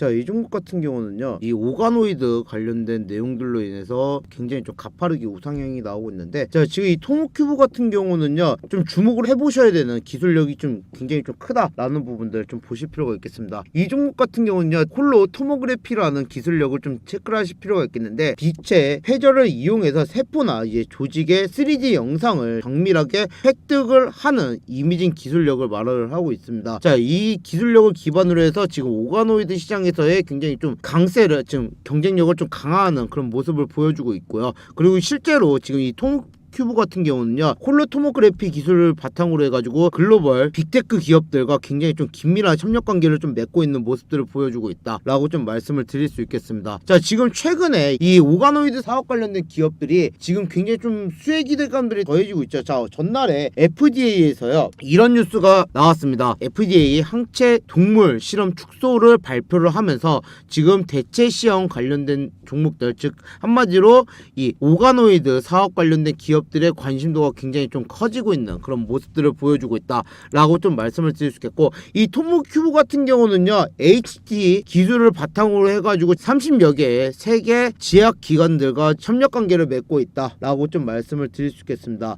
자, 이 종목 같은 경우는요. 이 오가노이드 관련된 내용들로 인해서 굉장히 좀 가파르게 우상향이 나오고 있는데 자, 지금 이 토모큐브 같은 경우는요. 좀 주목을 해 보셔야 되는 기술력이 좀 굉장히 좀 크다라는 부분들 좀 보실 필요가 있겠습니다. 이 종목 같은 경우는요. 홀로 토모그래피라는 기술력을 좀 체크를 하실 필요가 있겠는데 빛의 회절을 이용해서 세포나 이제 조직의 3D 영상을 정밀하게 획득을 하는 이미징 기술력을 말을 하고 있습니다. 자, 이 기술력을 기반으로 해서 지금 오가노이드 시장에 서의 굉장히 좀 강세를 지금 경쟁력을 좀 강화하는 그런 모습을 보여주고 있고요. 그리고 실제로 지금 이 통, 큐브 같은 경우는요 홀로 토모그래피 기술을 바탕으로 해가지고 글로벌 빅테크 기업들과 굉장히 좀 긴밀한 협력 관계를 좀 맺고 있는 모습들을 보여주고 있다라고 좀 말씀을 드릴 수 있겠습니다. 자 지금 최근에 이 오가노이드 사업 관련된 기업들이 지금 굉장히 좀 수혜 기대감들이 더해지고 있죠. 자 전날에 FDA에서요 이런 뉴스가 나왔습니다. FDA 항체 동물 실험 축소를 발표를 하면서 지금 대체 시험 관련된 종목들 즉 한마디로 이 오가노이드 사업 관련된 기업 들의 관심도가 굉장히 좀 커지고 있는 그런 모습들을 보여주고 있다라고 좀 말씀을 드릴 수 있겠고 이 토모 큐브 같은 경우는요 HT 기술을 바탕으로 해가지고 30여 개의 세계 지약 기관들과 협력 관계를 맺고 있다라고 좀 말씀을 드릴 수 있겠습니다.